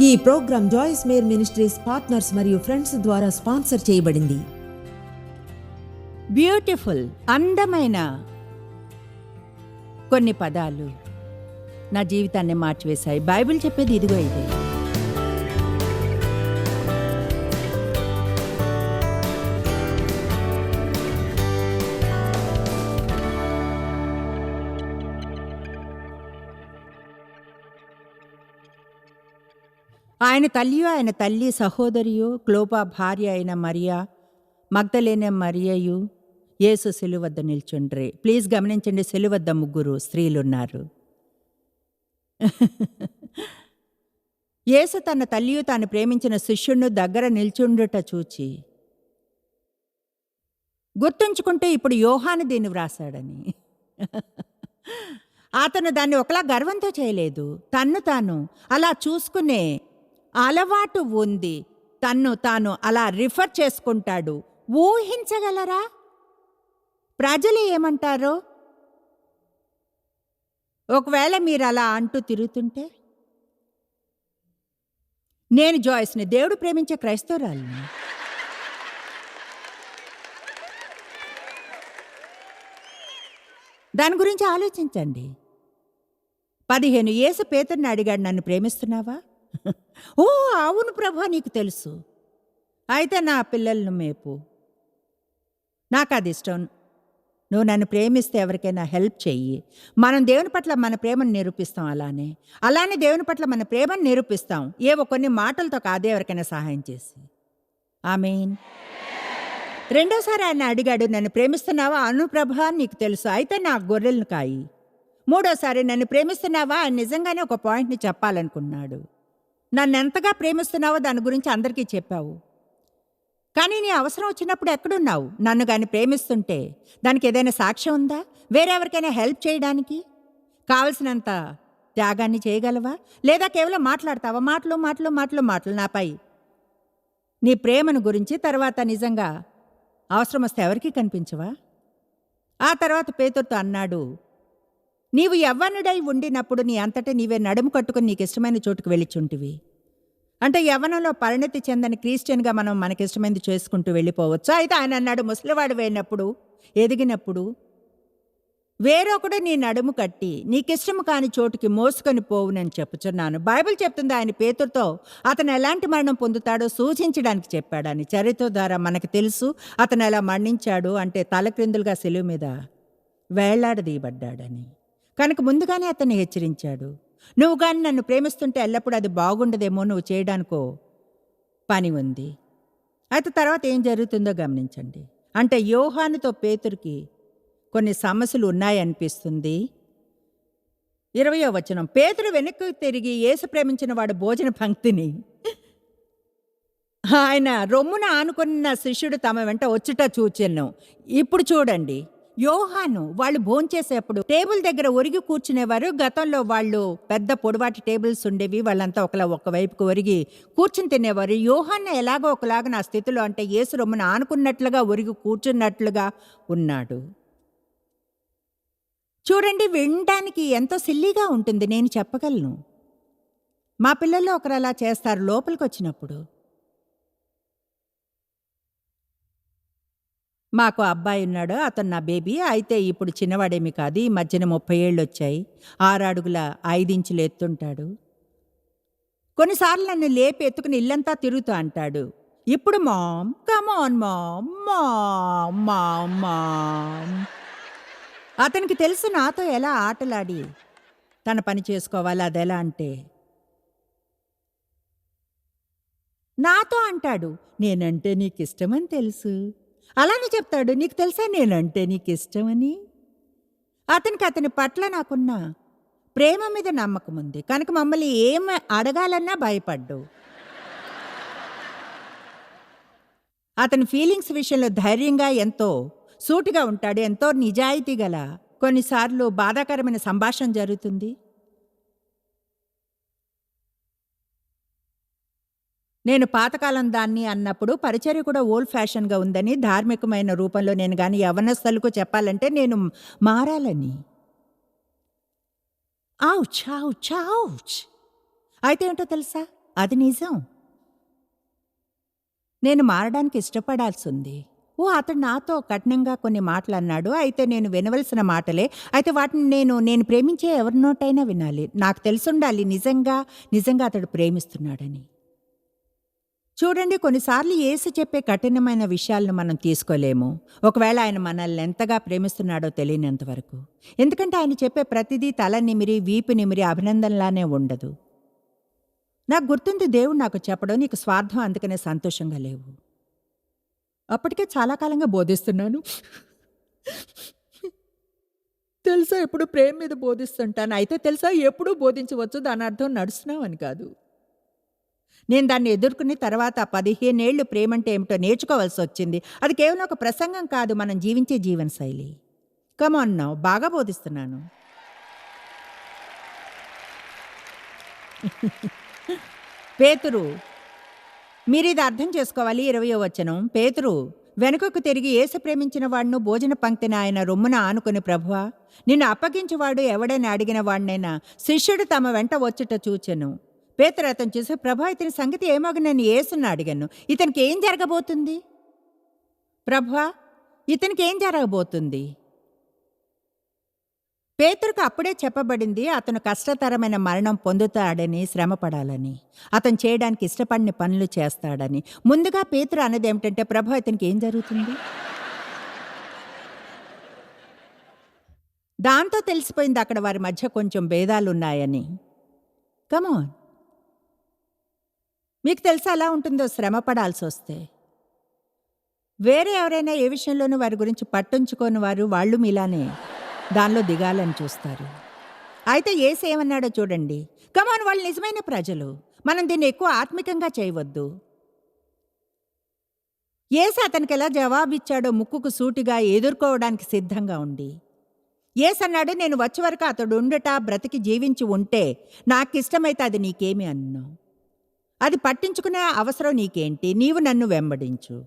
ఈ program Joyce Meyer ministries partners మరియు friends ద్వారా స్పాన్సర్ చేయబడింది. బ్యూటిఫుల్ అందమైన కొన్ని పదాలు నా జీవితాన్ని మార్చివేశాయి. బైబిల్ చెప్పేది ఇదిగో ఇది. ఆయన తల్లియో ఆయన తల్లి సహోదరియు క్లోపా భార్య అయిన మరియా మగ్ధలేనే మరియయు యేసు సెలువు వద్ద నిల్చుండ్రి. ప్లీజ్ గమనించండి సెలువు వద్ద ముగ్గురు స్త్రీలున్నారు. యేసు తన తల్లియు తాను ప్రేమించిన శిష్యుణ్ణి దగ్గర నిల్చుండుట చూచి గుర్తుంచుకుంటే ఇప్పుడు యోహాను దీన్ని వ్రాసాడని అతను దాన్ని ఒకలా గర్వంతో చేయలేదు. తన్ను తాను అలా చూసుకునే అలవాటు ఉంది. తన్ను తాను అలా రిఫర్ చేసుకుంటాడు. ఊహించగలరా? ప్రజలు ఏమంటారో? ఒకవేళ మీరు అలా అంటూ తిరుగుతుంటే? నేను జాయిస్ని దేవుడు ప్రేమించే క్రైస్తవురాలిని. దాని గురించి ఆలోచించండి. పదిహేను ఏసు పేతుడిని అడిగాడు నన్ను ప్రేమిస్తున్నావా? ఓ అవును ప్రభా నీకు తెలుసు. అయితే నా పిల్లలను మేపు. నాకు అది ఇష్టం. నువ్వు నన్ను ప్రేమిస్తే ఎవరికైనా హెల్ప్ చెయ్యి. మనం దేవుని పట్ల మన ప్రేమను నిరూపిస్తాం అలానే. అలానే దేవుని పట్ల మన ప్రేమను నిరూపిస్తాం. ఏవో కొన్ని మాటలతో కాదే ఎవరికైనా సహాయం చేసి. ఆమెన్. రెండోసారి ఆయన అడిగాడు నన్ను ప్రేమిస్తున్నావా? అనుప్రభా నీకు తెలుసు. అయితే నా గొర్రెలను కాయి. మూడోసారి నన్ను ప్రేమిస్తున్నావా? నిజంగానే ఒక పాయింట్ని చెప్పాలనుకున్నాడు. నన్ను ఎంతగా ప్రేమిస్తున్నావో దాని గురించి అందరికీ చెప్పావు. కానీ నీ అవసరం వచ్చినప్పుడు ఎక్కడున్నావు? నన్ను కానీ ప్రేమిస్తుంటే దానికి ఏదైనా సాక్ష్యం ఉందా? వేరెవరికైనా హెల్ప్ చేయడానికి? కావలసినంత త్యాగాన్ని చేయగలవా? లేదా కేవలం మాట్లాడతావా? మాటలు మాటలు మాటలు మాటలు నాపై. నీ ప్రేమను గురించి తర్వాత నిజంగా అవసరం వస్తే ఎవరికీ కనిపించవా? ఆ తర్వాత పేతురుతో అన్నాడు నీవు యవ్వనుడై ఉండినప్పుడు నీ అంతటా నీవే నడుము కట్టుకుని నీకు ఇష్టమైన చోటుకు వెళ్ళిచుంటివి అంటే యవ్వనంలో పరిణతి చెందని క్రిస్టియన్గా మనం మనకిష్టమైనది చేసుకుంటూ వెళ్ళిపోవచ్చు? అయితే ఆయన అన్నాడు ముసలివాడు వెళ్ళినప్పుడు ఎదిగినప్పుడు వేరొకడు నీ నడుము కట్టి నీకిష్టము కాని చోటుకి మోసుకొని పోవునని చెప్పుచున్నాను. బైబిల్ చెప్తుంది ఆయన పేతురుతో అతను ఎలాంటి మరణం పొందుతాడో సూచించడానికి చెప్పాడని. చరిత్ర ద్వారా మనకు తెలుసు అతను ఎలా మరణించాడు అంటే తలక్రిందులుగా సెలువు మీద వేళ్ళాడదీయబడ్డాడని. కనుక ముందుగానే అతన్ని హెచ్చరించాడు. నువ్వు కానీ నన్ను ప్రేమిస్తుంటే ఎల్లప్పుడూ అది బాగుండదేమో నువ్వు చేయడానికో పని ఉంది. అయితే తర్వాత ఏం జరుగుతుందో గమనించండి. అంటే యోహానుతో పేతురికి కొన్ని సమస్యలు ఉన్నాయనిపిస్తుంది. ఇరవయో వచనం పేతురు వెనక్కి తిరిగి ఏసు ప్రేమించిన వాడు భోజన పంక్తిని ఆయన రొమ్మున ఆనుకున్న శిష్యుడు తమ వెంట వచ్చుట చూచెను. ఇప్పుడు చూడండి. యోహాను వాళ్ళు భోంచేసేప్పుడు టేబుల్ దగ్గర ఒరిగి కూర్చునేవారు. గతంలో వాళ్ళు పెద్ద పొడవాటి టేబుల్స్ ఉండేవి. వాళ్ళంతా ఒకలా ఒకవైపుకు ఒరిగి కూర్చుని తినేవారు. యోహాన్ని ఎలాగో ఒకలాగా నా స్థితిలో అంటే యేసు రొమ్మును ఆనుకున్నట్లుగా ఒరిగి కూర్చున్నట్లుగా ఉన్నాడు. చూడండి వినడానికి ఎంతో సిల్లీగా ఉంటుంది. నేను చెప్పగలను. మా పిల్లల్లో ఒకరు అలా చేస్తారు లోపలికి వచ్చినప్పుడు మాకు అబ్బాయి ఉన్నాడు అతను నా బేబీ అయితే ఇప్పుడు చిన్నవాడేమి కాదు ఈ మధ్యన ముప్పై ఏళ్ళు వచ్చాయి ఆరడుగుల ఐదించులు ఎత్తుంటాడు. కొన్నిసార్లు నన్ను లేపి ఎత్తుకుని ఇల్లంతా తిరుగుతూ అంటాడు. ఇప్పుడు mom come on mom mom mom mom. అతనికి తెలుసు నాతో ఎలా ఆటలాడి తన పని చేసుకోవాలి అదెలా అంటే నాతో అంటాడు నేనంటే నీకు ఇష్టమని తెలుసు. అలానే చెప్తాడు నీకు తెలుసా నేనంటే నీకు ఇష్టమని అతనికి అతని పట్ల నాకున్న ప్రేమ మీద నమ్మకం ఉంది. కనుక మమ్మల్ని ఏం అడగాలన్నా భయపడ్డు. అతని ఫీలింగ్స్ విషయంలో ధైర్యంగా ఎంతో సూటిగా ఉంటాడు ఎంతో నిజాయితీ గల కొన్నిసార్లు బాధాకరమైన సంభాషణ జరుగుతుంది. నేను పాతకాలం దాన్ని అన్నప్పుడు పరిచర్య కూడా ఓల్డ్ ఫ్యాషన్గా ఉందని ధార్మికమైన రూపంలో నేను కానీ యవనస్థలకు చెప్పాలంటే నేను మారాలని. ఆవుచ్ ఆవుచ్ ఆవుచ్ అయితే ఏంటో తెలుసా? అది నిజం. నేను మారడానికి ఇష్టపడాల్సి ఉంది. ఓ అతడు నాతో కఠినంగా కొన్ని మాటలు అన్నాడు అయితే నేను వినవలసిన మాటలే. అయితే వాటిని నేను నేను ప్రేమించే ఎవరినోటైనా వినాలి. నాకు తెలుసుండాలి నిజంగా నిజంగా అతడు ప్రేమిస్తున్నాడని. చూడండి కొన్నిసార్లు ఏసు చెప్పే కఠినమైన విషయాలను మనం తీసుకోలేము. ఒకవేళ ఆయన మనల్ని ఎంతగా ప్రేమిస్తున్నాడో తెలియనంత వరకు. ఎందుకంటే ఆయన చెప్పే ప్రతిదీ తల నిమిరి వీపు నిమిరి అభినందనలానే ఉండదు. నాకు గుర్తుంది దేవుడు నాకు చెప్పడం నీకు స్వార్థం అందుకనే సంతోషంగా లేవు. అప్పటికే చాలా కాలంగా బోధిస్తున్నాను. తెలుసా ఎప్పుడు ప్రేమ మీద బోధిస్తుంటాను? అయితే తెలుసా ఎప్పుడూ బోధించవచ్చు దాని అర్థం నడుస్తున్నావు అని కాదు. నేను దాన్ని ఎదుర్కొని తర్వాత పదిహేనేళ్ళు ప్రేమంటే ఏమిటో నేర్చుకోవాల్సి వచ్చింది. అది కేవలం ఒక ప్రసంగం కాదు మనం జీవించే జీవనశైలి. కమాన్నావు బాగా బోధిస్తున్నాను. పేతురు మీరు ఇది అర్థం చేసుకోవాలి ఇరవయో వచనం. పేతురు వెనుకకు తిరిగి ఏసు ప్రేమించిన వాడును భోజన పంక్తిని ఆయన రొమ్మున ఆనుకుని ప్రభువా నిన్ను అప్పగించేవాడు ఎవడైనా అడిగిన వాడినైనా శిష్యుడు తమ వెంట వచ్చుట చూచెను. పేతురు అతను చూసి ప్రభా ఇతని సంగతి ఏమగనని ఏసున్న అడిగాను. ఇతనికి ఏం జరగబోతుంది? ప్రభా ఇతనికి ఏం జరగబోతుంది? పేతురుకు అప్పుడే చెప్పబడింది అతను కష్టతరమైన మరణం పొందుతాడని శ్రమపడాలని అతను చేయడానికి ఇష్టపడిన పనులు చేస్తాడని. ముందుగా పేతురు అన్నది ఏమిటంటే ప్రభు ఇతనికి ఏం జరుగుతుంది? దాంతో తెలిసిపోయింది అక్కడ వారి మధ్య కొంచెం భేదాలున్నాయని. కమోన్ మీకు తెలుసా అలా ఉంటుందో? శ్రమ పడాల్సి వస్తే. వేరే ఎవరైనా ఏ విషయంలోనూ వారి గురించి పట్టించుకోని వారు వాళ్ళు మీలానే దానిలో దిగాలని చూస్తారు. అయితే ఏసు ఏమన్నాడో చూడండి. కమాన్ వాళ్ళు నిజమైన ప్రజలు. మనం దీన్ని ఎక్కువ ఆత్మికంగా చేయవద్దు. ఏసు అతనికి ఎలా జవాబిచ్చాడో ముక్కుకు సూటిగా ఎదుర్కోవడానికి సిద్ధంగా ఉండి. ఏసు నేను వచ్చే వరకు అతడు ఉండుట బ్రతికి జీవించి ఉంటే నాకిష్టమైతే అది నీకేమి అన్నావు అది పట్టించుకునే అవసరం నీకేంటి? నీవు నన్ను వెంబడించు.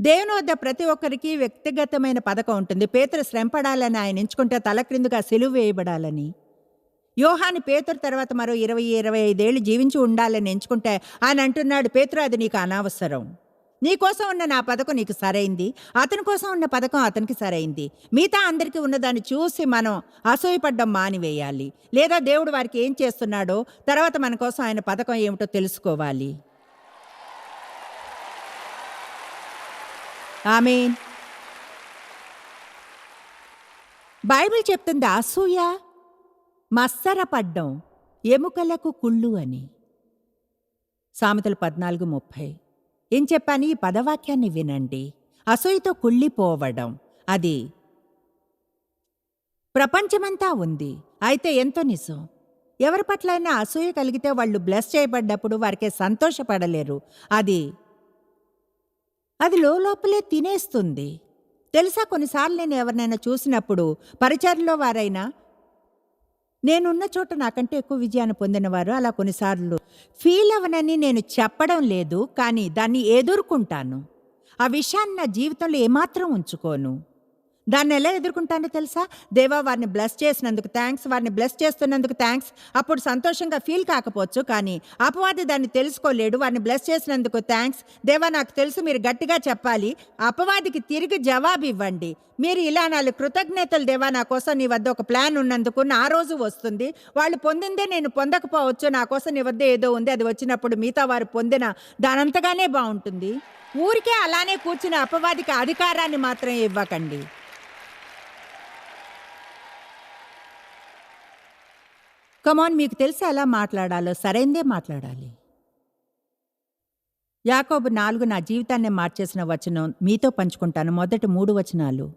దేవుని వద్ద ప్రతి ఒక్కరికి వ్యక్తిగతమైన పథకం ఉంటుంది. పేతురు శ్రమపడాలని ఆయన ఎంచుకుంటే తల క్రిందుగా సెలువు వేయబడాలని. యోహాని పేతురు తర్వాత మరో ఇరవై ఇరవై ఐదేళ్ళు జీవించి ఉండాలని ఎంచుకుంటే ఆయన అంటున్నాడు పేతురు అది నీకు అనవసరం. నీ కోసం ఉన్న నా పథకం నీకు సరైంది. అతని కోసం ఉన్న పథకం అతనికి సరైంది. మిగతా అందరికీ ఉన్నదాన్ని చూసి మనం అసూయపడ్డం మానివేయాలి. లేదా దేవుడు వారికి ఏం చేస్తున్నాడో తర్వాత మన కోసం ఆయన పథకం ఏమిటో తెలుసుకోవాలి. ఆమె బైబిల్ చెప్తుంది అసూయ మత్సరపడ్డం ఎముకలకు కుళ్ళు అని. సామెతలు పద్నాలుగు ముప్పై. ఏం చెప్పాను? ఈ పదవాక్యాన్ని వినండి. అసూయతో కుళ్ళిపోవడం. అది ప్రపంచమంతా ఉంది. అయితే ఎంతో నిజం. ఎవరి పట్లైనా అసూయ కలిగితే వాళ్ళు బ్లెస్ చేయబడ్డప్పుడు వారికి సంతోషపడలేరు. అది అది లోపలే తినేస్తుంది. తెలుసా కొన్నిసార్లు నేను ఎవరినైనా చూసినప్పుడు పరిచయంలో వారైనా నేనున్న చోట నాకంటే ఎక్కువ విజయాన్ని పొందినవారు అలా కొన్నిసార్లు ఫీల్ అవ్వనని నేను చెప్పడం లేదు కానీ దాన్ని ఎదుర్కొంటాను. ఆ విషయాన్ని నా జీవితంలో ఏమాత్రం ఉంచుకోను. దాన్ని ఎలా ఎదుర్కొంటానో తెలుసా? దేవా వారిని బ్లెస్ చేసినందుకు థ్యాంక్స్ వారిని బ్లెస్ చేస్తున్నందుకు థ్యాంక్స్ అప్పుడు సంతోషంగా ఫీల్ కాకపోవచ్చు కానీ అపవాది దాన్ని తెలుసుకోలేడు వారిని బ్లెస్ చేసినందుకు థ్యాంక్స్ దేవా నాకు తెలుసు మీరు గట్టిగా చెప్పాలి. అపవాదికి తిరిగి జవాబు ఇవ్వండి. మీరు ఇలా నాలుగు కృతజ్ఞతలు దేవా నా కోసం నీ వద్ద ఒక ప్లాన్ ఉన్నందుకు నా రోజు వస్తుంది. వాళ్ళు పొందిందే నేను పొందకపోవచ్చు నా కోసం నీ వద్ద ఏదో ఉంది అది వచ్చినప్పుడు మిగతా వారు పొందిన దానంతగానే బాగుంటుంది. ఊరికే అలానే కూర్చుని అపవాదికి అధికారాన్ని మాత్రం ఇవ్వకండి. కమాన్ మీకు తెలిసి ఎలా మాట్లాడాలో సరైందే మాట్లాడాలి. యాకోబు నాలుగు నా జీవితాన్ని మార్చేసిన వచనం మీతో పంచుకుంటాను. మొదటి మూడు వచనాలు.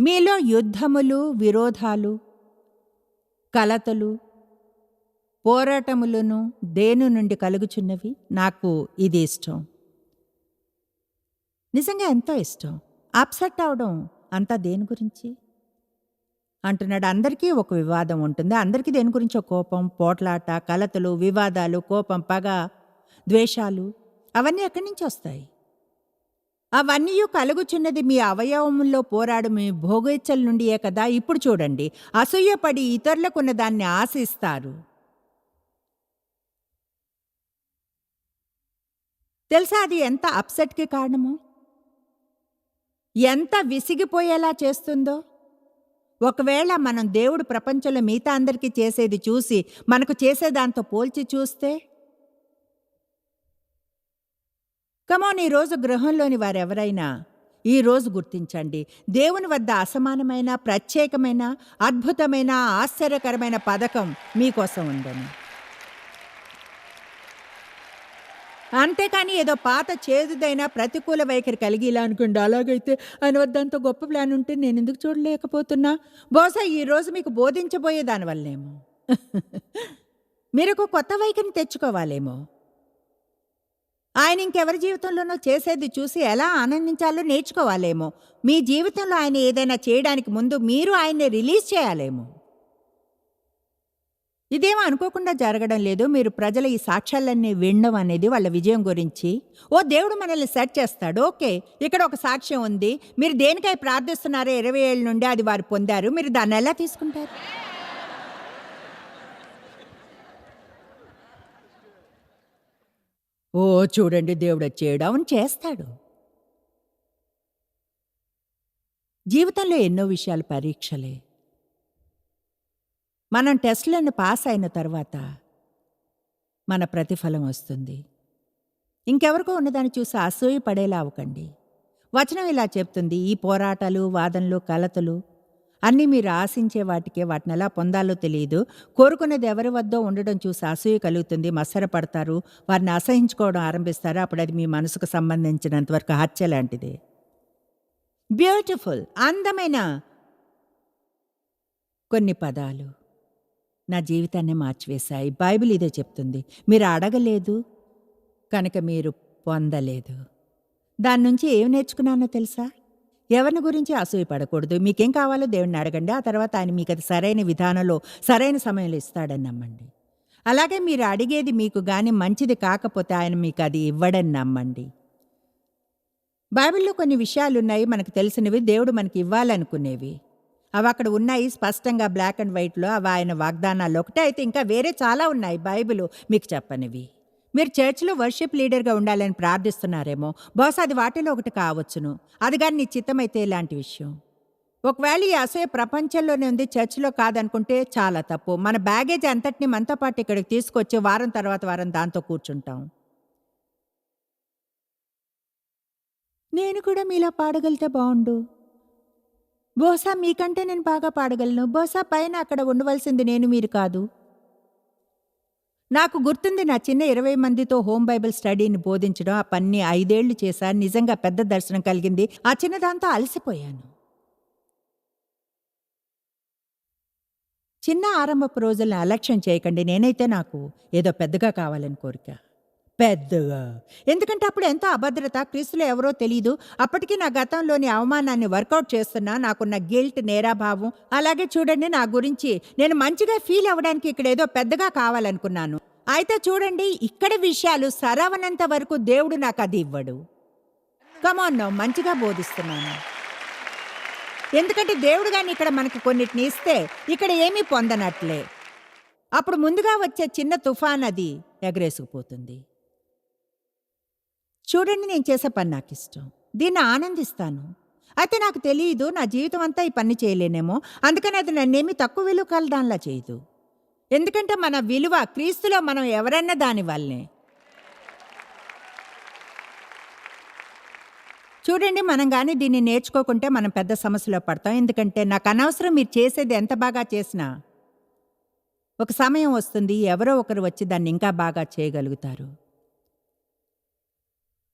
మీలో యుద్ధములు విరోధాలు కలతలు పోరాటములను దేని నుండి కలుగుచున్నవి? నాకు ఇది ఇష్టం. నిజంగా ఎంతో ఇష్టం. అప్సెట్ అవడం అంతా దేని గురించి? అంటున్నాడు. అందరికీ ఒక వివాదం ఉంటుంది. అందరికీ దేని గురించో కోపం పోట్లాట కలతలు వివాదాలు కోపం పగ ద్వేషాలు అవన్నీ ఎక్కడి నుంచి వస్తాయి? అవన్నీ కలుగుచున్నది మీ అవయవముల్లో పోరాడు మీ భోగేచ్చల నుండియే కదా? ఇప్పుడు చూడండి. అసూయపడి ఇతరులకున్న దాన్ని ఆశిస్తారు. తెలుసా అది ఎంత అప్సెట్కి కారణము? ఎంత విసిగిపోయేలా చేస్తుందో? ఒకవేళ మనం దేవుడు ప్రపంచంలో మిగతా అందరికీ చేసేది చూసి మనకు చేసేదాంతో పోల్చి చూస్తే? కమోన్ ఈరోజు గృహంలోని వారెవరైనా ఈరోజు గుర్తించండి. దేవుని వద్ద అసమానమైన ప్రత్యేకమైన అద్భుతమైన ఆశ్చర్యకరమైన పథకం మీకోసం ఉందని. అంతేకాని ఏదో పాత చేదుదైన ప్రతికూల వైఖరి కలిగి ఇలా అనుకోండి. అలాగైతే ఆయన వద్ద గొప్ప ప్లాన్ ఉంటే నేను ఎందుకు చూడలేకపోతున్నా? బహుశా ఈరోజు మీకు బోధించబోయే దానివల్లేమో. మీరు ఒక కొత్త వైఖరిని తెచ్చుకోవాలేమో. ఆయన ఇంకెవరి జీవితంలోనో చేసేది చూసి ఎలా ఆనందించాలో నేర్చుకోవాలేమో. మీ జీవితంలో ఆయన ఏదైనా చేయడానికి ముందు మీరు ఆయన్ని రిలీజ్ చేయాలేమో. ఇదేమో అనుకోకుండా జరగడం లేదు. మీరు ప్రజల ఈ సాక్ష్యాలన్నీ వినడం అనేది వాళ్ళ విజయం గురించి. ఓ దేవుడు మనల్ని సెట్ చేస్తాడు. ఓకే ఇక్కడ ఒక సాక్ష్యం ఉంది. మీరు దేనికై ప్రార్థిస్తున్నారో ఇరవై ఏళ్ళ నుండి అది వారు పొందారు. మీరు దాన్ని ఎలా తీసుకుంటారు? ఓ చూడండి దేవుడు వచ్చేయడం అవును చేస్తాడు. జీవితంలో ఎన్నో విషయాలు పరీక్షలే. మనం టెస్ట్లను పాస్ అయిన తర్వాత మన ప్రతిఫలం వస్తుంది. ఇంకెవరికో ఉన్నదాన్ని చూసి అసూయ పడేలా అవ్వకండి. వచనం ఇలా చెప్తుంది ఈ పోరాటాలు వాదనలు కలతలు అన్నీ మీరు ఆశించే వాటికే వాటిని ఎలా పొందాలో తెలియదు. కోరుకునేది ఎవరి వద్దో ఉండడం చూసి అసూయ కలుగుతుంది మత్సర పడతారు వారిని అసహించుకోవడం ఆరంభిస్తారు. అప్పుడు అది మీ మనసుకు సంబంధించినంతవరకు హత్య లాంటిది. బ్యూటిఫుల్ అందమైన కొన్ని పదాలు. నా జీవితాన్ని మార్చివేశాయి. బైబిల్ ఇదే చెప్తుంది. మీరు అడగలేదు కనుక మీరు పొందలేదు. దాని నుంచి ఏం నేర్చుకున్నానో తెలుసా? ఎవరిని గురించి అసూయపడకూడదు. మీకేం కావాలో దేవుణ్ణి అడగండి. ఆ తర్వాత ఆయన మీకు అది సరైన విధానంలో సరైన సమయంలో ఇస్తాడని నమ్మండి. అలాగే మీరు అడిగేది మీకు కానీ మంచిది కాకపోతే ఆయన మీకు అది ఇవ్వడని నమ్మండి. బైబిల్లో కొన్ని విషయాలు ఉన్నాయి మనకు తెలిసినవి. దేవుడు మనకి ఇవ్వాలనుకునేవి. అవి అక్కడ ఉన్నాయి స్పష్టంగా బ్లాక్ అండ్ వైట్లో అవి ఆయన వాగ్దానాలు ఒకటే. అయితే ఇంకా వేరే చాలా ఉన్నాయి. బైబిల్ మీకు చెప్పనివి. మీరు చర్చ్లో వర్షిప్ లీడర్గా ఉండాలని ప్రార్థిస్తున్నారేమో. బహుశా అది వాటిలో ఒకటి కావచ్చును. అది కానీ నీ చిత్తమైతే ఇలాంటి విషయం. ఒకవేళ ఈ అసూయ ప్రపంచంలోనే ఉంది చర్చిలో కాదనుకుంటే చాలా తప్పు. మన బ్యాగేజ్ అంతటిని మనతో పాటు ఇక్కడికి తీసుకొచ్చి వారం తర్వాత వారం దాంతో కూర్చుంటాం. నేను కూడా మీలా పాడగలితే బాగుండు. బహుశా మీకంటే నేను బాగా పాడగలను. బహుశా పైన అక్కడ ఉండవలసింది నేను మీరు కాదు. నాకు గుర్తుంది నా చిన్న ఇరవై మందితో హోమ్ బైబిల్ స్టడీని బోధించడం ఆ పన్ని ఐదేళ్ళు చేశాను నిజంగా పెద్ద దర్శనం కలిగింది. ఆ చిన్నదాంతో అలసిపోయాను. చిన్న ఆరంభపు రోజులను అలక్ష్యం చేయకండి. నేనైతే నాకు ఏదో పెద్దగా కావాలని కోరిక. పెద్దగా ఎందుకంటే అప్పుడు ఎంతో అభద్రత క్రీస్తులో ఎవరో తెలియదు అప్పటికి నా గతంలోని అవమానాన్ని వర్కౌట్ చేస్తున్నా నాకున్న గిల్ట్ నేరాభావం అలాగే చూడండి నా గురించి. నేను మంచిగా ఫీల్ అవ్వడానికి ఇక్కడ ఏదో పెద్దగా కావాలనుకున్నాను. అయితే చూడండి ఇక్కడ విషయాలు సరవనంత వరకు దేవుడు నాకు అది ఇవ్వడు. కమాన్ మంచిగా బోధిస్తున్నాను. ఎందుకంటే దేవుడు కానీ ఇక్కడ మనకు కొన్నిటిని ఇస్తే ఇక్కడ ఏమీ పొందనట్లే. అప్పుడు ముందుగా వచ్చే చిన్న తుఫాన్ అది ఎగరేసుకుపోతుంది. చూడండి నేను చేసే పని నాకు ఇష్టం దీన్ని ఆనందిస్తాను. అయితే నాకు తెలియదు నా జీవితం అంతా ఈ పని చేయలేనేమో. అందుకని అది నన్నేమి తక్కువ విలువ కలదానిలా చేయదు. ఎందుకంటే మన విలువ క్రీస్తులో మనం ఎవరన్నా దాని వల్లనే. చూడండి మనం కానీ దీన్ని నేర్చుకోకుంటే మనం పెద్ద సమస్యలో పడతాం. ఎందుకంటే నాకు అనవసరం మీరు చేసేది ఎంత బాగా చేసినా. ఒక సమయం వస్తుంది ఎవరో ఒకరు వచ్చి దాన్ని ఇంకా బాగా చేయగలుగుతారు.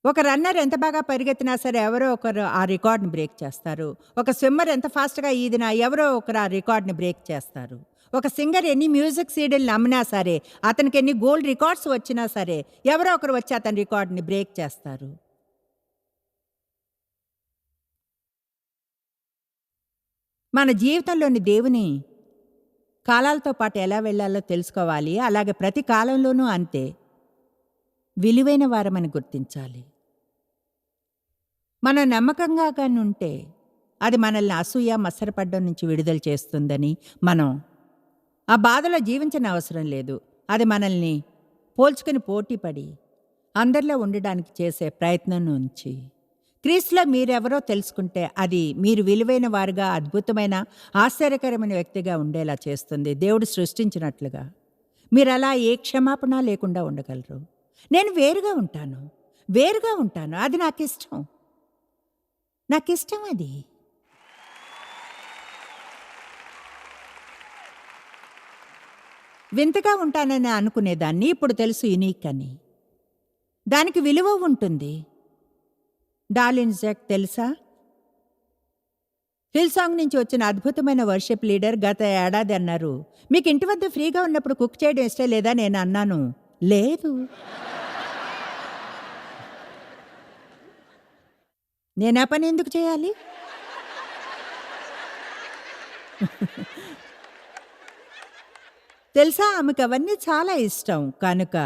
ఒక రన్నర్ ఎంత బాగా పరిగెత్తినా సరే ఎవరో ఒకరు ఆ రికార్డ్ని బ్రేక్ చేస్తారు. ఒక స్విమ్మర్ ఎంత ఫాస్ట్గా ఈదినా ఎవరో ఒకరు ఆ రికార్డ్ని బ్రేక్ చేస్తారు. ఒక సింగర్ ఎన్ని మ్యూజిక్ సీడీలు అమ్మినా సరే అతనికి ఎన్ని గోల్డ్ రికార్డ్స్ వచ్చినా సరే ఎవరో ఒకరు వచ్చి అతని రికార్డ్ని బ్రేక్ చేస్తారు. మన జీవితంలోని దేవుని కాలాలతో పాటు ఎలా వెళ్ళాలో తెలుసుకోవాలి. అలాగే ప్రతి కాలంలోనూ అంతే. విలువైన వారమని గుర్తించాలి. మనం నమ్మకంగా కానీ ఉంటే అది మనల్ని అసూయ మసరపడ్డం నుంచి విడుదల చేస్తుందని మనం. ఆ బాధలో జీవించిన అవసరం లేదు. అది మనల్ని పోల్చుకుని పోటీపడి అందరిలో ఉండడానికి చేసే ప్రయత్నం నుంచి. క్రీస్తులో మీరెవరో తెలుసుకుంటే అది మీరు విలువైన వారుగా అద్భుతమైన ఆశ్చర్యకరమైన వ్యక్తిగా ఉండేలా చేస్తుంది. దేవుడు సృష్టించినట్లుగా. మీరు అలా ఏ క్షమాపణ లేకుండా ఉండగలరు. నేను వేరుగా ఉంటాను. వేరుగా ఉంటాను. అది నాకు ఇష్టం నాకు ఇష్టం అది వింతగా ఉంటానని అనుకునేదాన్ని ఇప్పుడు తెలుసు యునీక్ అని దానికి విలువ ఉంటుంది. డార్లిన్ జాక్ తెలుసా? హిల్సాంగ్ నుంచి వచ్చిన అద్భుతమైన వర్షిప్ లీడర్ గత ఏడాది అన్నారు. మీకు ఇంటి వద్ద ఫ్రీగా ఉన్నప్పుడు కుక్ చేయడం ఇష్టం లేదా? నేను అన్నాను. లేదు. నేను ఆ పని ఎందుకు చేయాలి? తెలుసా ఆమెకు అవన్నీ చాలా ఇష్టం. కనుక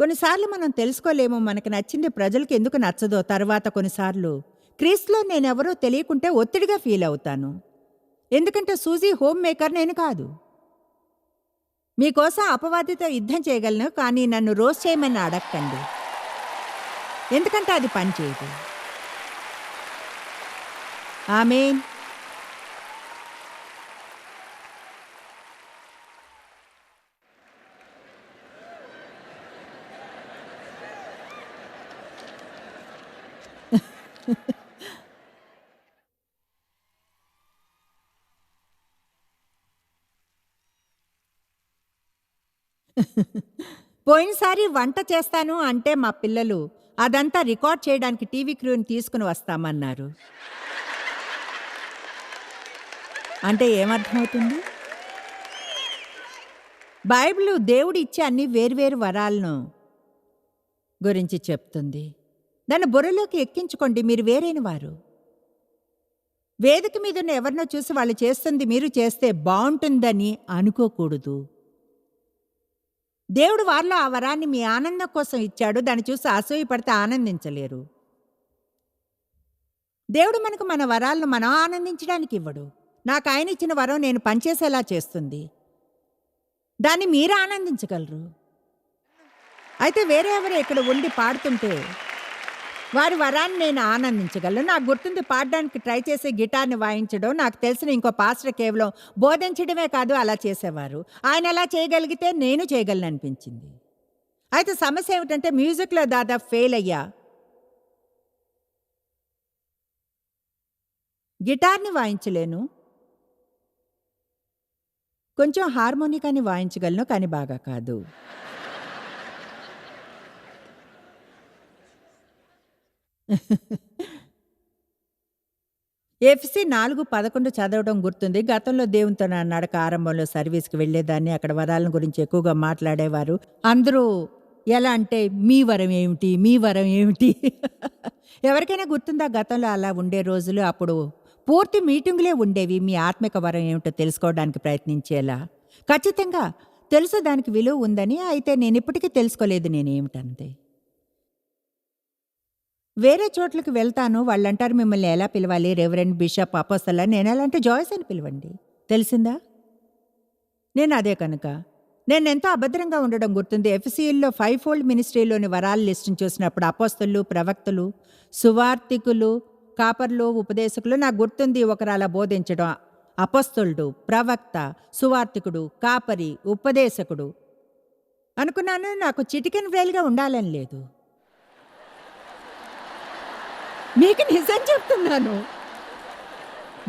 కొన్నిసార్లు మనం తెలుసుకోలేము మనకు నచ్చింది ప్రజలకు ఎందుకు నచ్చదో. తర్వాత కొన్నిసార్లు క్రీస్లో నేనెవరో తెలియకుంటే ఒత్తిడిగా ఫీల్ అవుతాను. ఎందుకంటే సూజీ హోమ్ మేకర్ నేను కాదు. మీకోసం అపవాదితో యుద్ధం చేయగలను కానీ నన్ను రోజ్ చేయమని అడక్కండి. ఎందుకంటే అది పనిచేయదు ఆమెన్. పోయినసారి వంట చేస్తాను అంటే మా పిల్లలు అదంతా రికార్డ్ చేయడానికి టీవీ క్రూని తీసుకుని వస్తామన్నారు. అంటే ఏమర్థమవుతుంది? బైబిల్ దేవుడు ఇచ్చే అన్ని వేర్వేరు వరాలను గురించి చెప్తుంది. దాన్ని బుర్రలోకి ఎక్కించుకోండి మీరు వేరైన వారు. వేదిక మీదున్న ఎవరినో చూసి వాళ్ళు చేస్తుంది మీరు చేస్తే బాగుంటుందని అనుకోకూడదు. దేవుడు వారిలో ఆ వరాన్ని మీ ఆనందం కోసం ఇచ్చాడు. దాన్ని చూసి అసూయపడితే ఆనందించలేరు. దేవుడు మనకు మన వరాలను మనం ఆనందించడానికి ఇవ్వడు. నాకు ఆయన ఇచ్చిన వరం నేను పనిచేసేలా చేస్తుంది. దాన్ని మీరు ఆనందించగలరు. అయితే వేరే ఎవరు ఇక్కడ ఉండి పాడుతుంటే వారి వరాన్ని నేను ఆనందించగలను. నాకు గుర్తుంది పాడడానికి ట్రై చేసే గిటార్ని వాయించడం నాకు తెలిసిన ఇంకో పాస్టర్ కేవలం బోధించడమే కాదు అలా చేసేవారు. ఆయన అలా చేయగలిగితే నేను చేయగలను అనిపించింది. అయితే సమస్య ఏమిటంటే మ్యూజిక్లో దాదాపు ఫెయిల్ అయ్యా. గిటార్ని వాయించలేను. కొంచెం హార్మోనికాని వాయించగలను కానీ బాగా కాదు. ఎఫ్సి నాలుగు పదకొండు చదవడం గుర్తుంది. గతంలో దేవునితో నా నడక ఆరంభంలో సర్వీస్కి వెళ్ళేదాన్ని. అక్కడ వరాలను గురించి ఎక్కువగా మాట్లాడేవారు. అందరూ ఎలా అంటే మీ వరం ఏమిటి? మీ వరం ఏమిటి? ఎవరికైనా గుర్తుందా? గతంలో అలా ఉండే రోజులు అప్పుడు పూర్తి మీటింగులే ఉండేవి. మీ ఆత్మిక వరం ఏమిటో తెలుసుకోవడానికి ప్రయత్నించేలా. ఖచ్చితంగా తెలుసు దానికి విలువ ఉందని అయితే నేను ఇప్పటికీ తెలుసుకోలేదు నేనేమిటంతే వేరే చోట్లకి వెళ్తాను వాళ్ళంటారు మిమ్మల్ని ఎలా పిలవాలి? రెవరెండ్ బిషప్ అపోస్తల నేను ఎలా అంటే జాయిస్ అని పిలవండి. తెలిసిందా? నేను అదే కనుక. నేను ఎంతో అభద్రంగా ఉండడం గుర్తుంది. ఎఫ్సీఎల్లో ఫైవ్ ఫోల్డ్ మినిస్ట్రీలోని వరాల లిస్టును చూసినప్పుడు అపోస్తలు ప్రవక్తలు సువార్థికులు కాపర్లు ఉపదేశకులు నాకు గుర్తుంది ఒకరు అలా బోధించడం. అపస్తులుడు ప్రవక్త సువార్థికుడు కాపరి ఉపదేశకుడు. అనుకున్నాను నాకు చిటికెన్ వ్రేలుగా ఉండాలని లేదు. మీకు నిజం చెప్తున్నాను.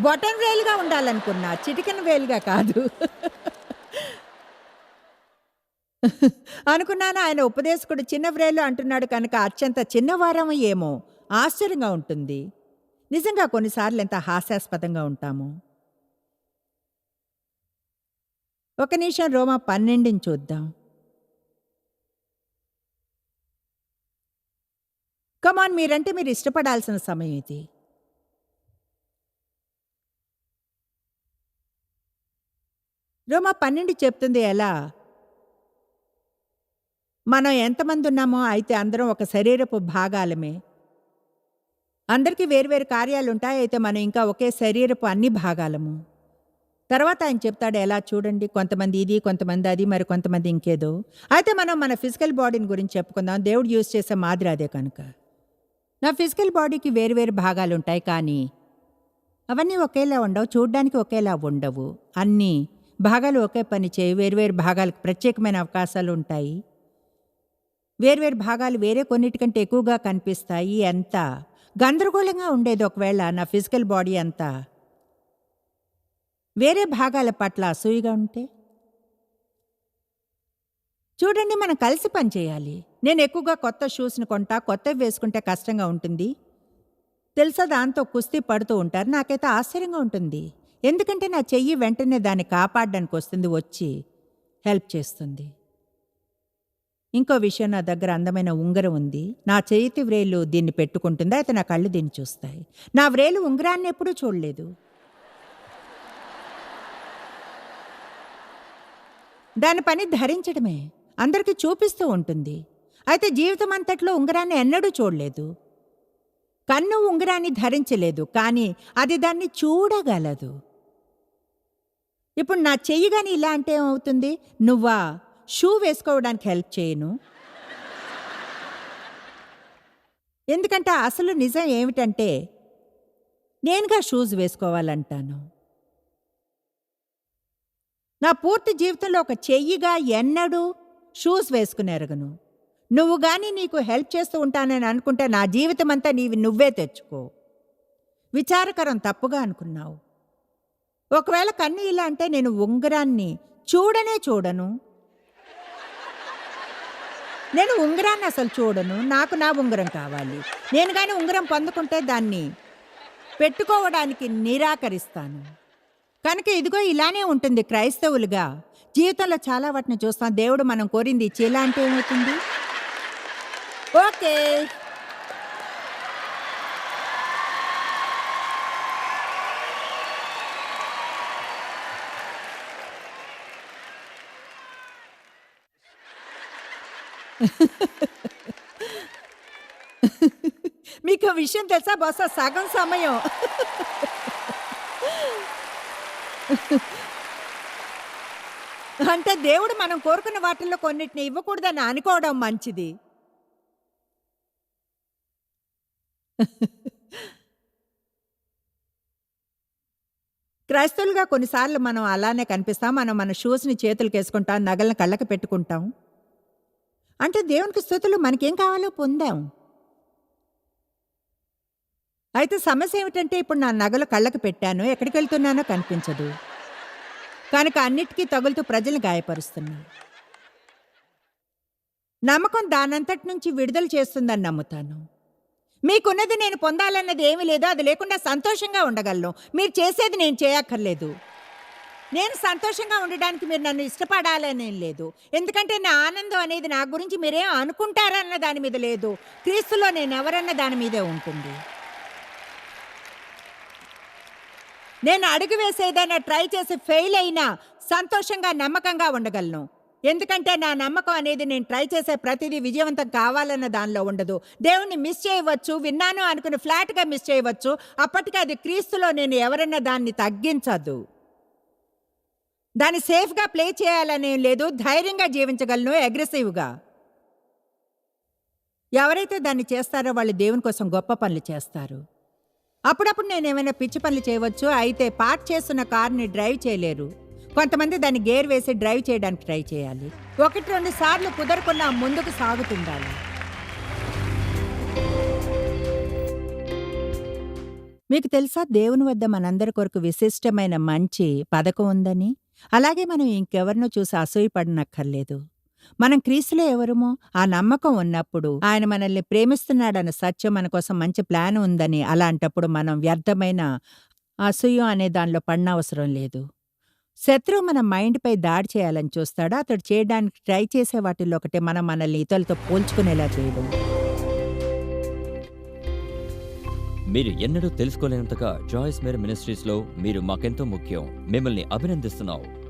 బొటన్ వేలుగా ఉండాలనుకున్నా చిటికెన్ వేలుగా కాదు. అనుకున్నాను? ఆయన ఉపదేశకుడు చిన్న వ్రేలు అంటున్నాడు కనుక అత్యంత చిన్నవారం ఏమో ఆశ్చర్యంగా ఉంటుంది. నిజంగా కొన్నిసార్లు ఎంత హాస్యాస్పదంగా ఉంటాము. ఒక నిమిషం రోమా పన్నెండుని చూద్దాం. కమాన్ మీరంటే మీరు ఇష్టపడాల్సిన సమయం ఇది. రోమా పన్నెండు చెప్తుంది ఎలా? మనం ఎంతమంది ఉన్నామో అయితే అందరం ఒక శరీరపు భాగాలమే. అందరికీ వేరువేరు కార్యాలు ఉంటాయి అయితే మనం ఇంకా ఒకే శరీరపు అన్ని భాగాలము. తర్వాత ఆయన చెప్తాడు ఎలా చూడండి కొంతమంది ఇది కొంతమంది అది మరి కొంతమంది ఇంకేదో. అయితే మనం మన ఫిజికల్ బాడీని గురించి చెప్పుకుందాం. దేవుడు యూజ్ చేసే మాదిరి అదే కనుక. నా ఫిజికల్ బాడీకి వేరువేరు భాగాలు ఉంటాయి కానీ అవన్నీ ఒకేలా ఉండవు చూడ్డానికి ఒకేలా ఉండవు. అన్నీ భాగాలు ఒకే పని చేయి వేరువేరు భాగాలకు ప్రత్యేకమైన అవకాశాలు ఉంటాయి వేర్వేరు భాగాలు వేరే కొన్నిటికంటే ఎక్కువగా కనిపిస్తాయి. ఎంత? గందరగోళంగా ఉండేది ఒకవేళ నా ఫిజికల్ బాడీ అంతా వేరే భాగాల పట్ల అసూయగా ఉంటే? చూడండి మనం కలిసి పని చేయాలి. నేను ఎక్కువగా కొత్త షూస్ని కొంటా కొత్తవి వేసుకుంటే కష్టంగా ఉంటుంది. తెలుసా దాంతో కుస్తీ పడుతూ ఉంటారు. నాకైతే ఆశ్చర్యంగా ఉంటుంది. ఎందుకంటే నా చెయ్యి వెంటనే దాన్ని కాపాడడానికి వస్తుంది వచ్చి హెల్ప్ చేస్తుంది. ఇంకో విషయం నా దగ్గర అందమైన ఉంగరం ఉంది. నా చేతి వ్రేలు దీన్ని పెట్టుకుంటుంది అయితే నా కళ్ళు దీన్ని చూస్తాయి. నా వ్రేలు ఉంగరాన్ని ఎప్పుడూ చూడలేదు. దాని పని ధరించడమే. అందరికీ చూపిస్తూ ఉంటుంది. అయితే జీవితం అంతట్లో ఉంగరాన్ని ఎన్నడూ చూడలేదు. కన్ను ఉంగరాన్ని ధరించలేదు కానీ అది దాన్ని చూడగలదు. ఇప్పుడు నా చెయ్యి కానీ ఇలా అంటే ఏమవుతుంది? నువ్వా షూ వేసుకోవడానికి హెల్ప్ చేయను? ఎందుకంటే అసలు నిజం ఏమిటంటే నేనుగా షూస్ వేసుకోవాలంటాను. నా పూర్తి జీవితంలో ఒక చెయ్యిగా ఎన్నడూ షూస్ వేసుకుని ఎరగను. నువ్వు కానీ నీకు హెల్ప్ చేస్తూ ఉంటానని అనుకుంటే నా జీవితం అంతా నీవి నువ్వే తెచ్చుకో. విచారకరం తప్పుగా అనుకున్నావు. ఒకవేళ కన్ను ఇలా అంటే నేను ఉంగరాన్ని చూడనే చూడను. నేను ఉంగరాన్ని అసలు చూడను. నాకు నా ఉంగరం కావాలి. నేను కానీ ఉంగరం పొందుకుంటే దాన్ని పెట్టుకోవడానికి నిరాకరిస్తాను. కనుక ఇదిగో ఇలానే ఉంటుంది క్రైస్తవులుగా. జీవితంలో చాలా వాటిని చూస్తాం. దేవుడు మనం కోరింది ఇచ్చి ఇలా అంటే ఏమవుతుంది? ఓకే. మీకు ఆ విషయం తెలుసా? బహుశా సగం సమయం. అంటే దేవుడు మనం కోరుకున్న వాటిల్లో కొన్నిటిని ఇవ్వకూడదని అనుకోవడం మంచిది. క్రైస్తవులుగా కొన్నిసార్లు మనం అలానే కనిపిస్తాం. మనం మన షూస్ని చేతులకు వేసుకుంటాం నగలను కళ్ళకు పెట్టుకుంటాం. అంటే దేవునికి స్థుతులు మనకేం కావాలో పొందాం. అయితే సమస్య ఏమిటంటే ఇప్పుడు నా నగలు కళ్ళకు పెట్టాను ఎక్కడికి వెళ్తున్నానో కనిపించదు. కనుక అన్నిటికీ తగులుతూ ప్రజలు గాయపరుస్తున్నాయి. నమ్మకం దానంతటి నుంచి విడుదల చేస్తుందని నమ్ముతాను. మీకున్నది నేను పొందాలన్నది ఏమీ లేదు అది లేకుండా సంతోషంగా ఉండగలను. మీరు చేసేది నేను చేయక్కర్లేదు. నేను సంతోషంగా ఉండడానికి మీరు నన్ను ఇష్టపడాలనేం లేదు. ఎందుకంటే నా ఆనందం అనేది నా గురించి మీరేం అనుకుంటారన్న దాని మీద లేదు. క్రీస్తులో నేను ఎవరన్న దాని మీదే ఉంటుంది. నేను అడుగు వేసేదైనా ట్రై చేసి ఫెయిల్ అయినా సంతోషంగా నమ్మకంగా ఉండగలను. ఎందుకంటే నా నమ్మకం అనేది నేను ట్రై చేసే ప్రతిదీ విజయవంతం కావాలన్న దానిలో ఉండదు. దేవుణ్ణి మిస్ చేయవచ్చు విన్నాను అనుకుని ఫ్లాట్గా మిస్ చేయవచ్చు. అప్పటికి అది క్రీస్తులో నేను ఎవరన్నా దాన్ని తగ్గించదు. దాన్ని సేఫ్గా ప్లే చేయాలనే లేదు ధైర్యంగా జీవించగలను అగ్రెసివ్గా. ఎవరైతే దాన్ని చేస్తారో వాళ్ళు దేవుని కోసం గొప్ప పనులు చేస్తారు. అప్పుడప్పుడు నేను ఏమైనా పిచ్చి పనులు చేయవచ్చు అయితే పార్క్ చేస్తున్న కార్ని డ్రైవ్ చేయలేరు. కొంతమంది దాన్ని గేర్ వేసి డ్రైవ్ చేయడానికి ట్రై చేయాలి. ఒకటి రెండు సార్లు కుదరకుండా ముందుకు సాగుతుండాలి. మీకు తెలుసా దేవుని వద్ద మనందరి కొరకు విశిష్టమైన మంచి పథకం ఉందని? అలాగే మనం ఇంకెవరినో చూసి అసూయపడనక్కర్లేదు. మనం క్రీస్తులో ఎవరమో? ఆ నమ్మకం ఉన్నప్పుడు ఆయన మనల్ని ప్రేమిస్తున్నాడన్న సత్యం మన కోసం మంచి ప్లాన్ ఉందని అలాంటప్పుడు మనం వ్యర్థమైన అసూయ అనే దానిలో పడినవసరం లేదు. శత్రువు మన మైండ్పై దాడి చేయాలని చూస్తాడా. అతడు చేయడానికి ట్రై చేసే వాటిల్లో ఒకటి మనం మనల్ని ఇతరులతో పోల్చుకునేలా చేయడం. మీరు ఎన్నడూ తెలుసుకోలేనంతగా జాయిస్ మేర్ మినిస్ట్రీస్లో మీరు మాకెంతో ముఖ్యం. మిమ్మల్ని అభినందిస్తున్నాం.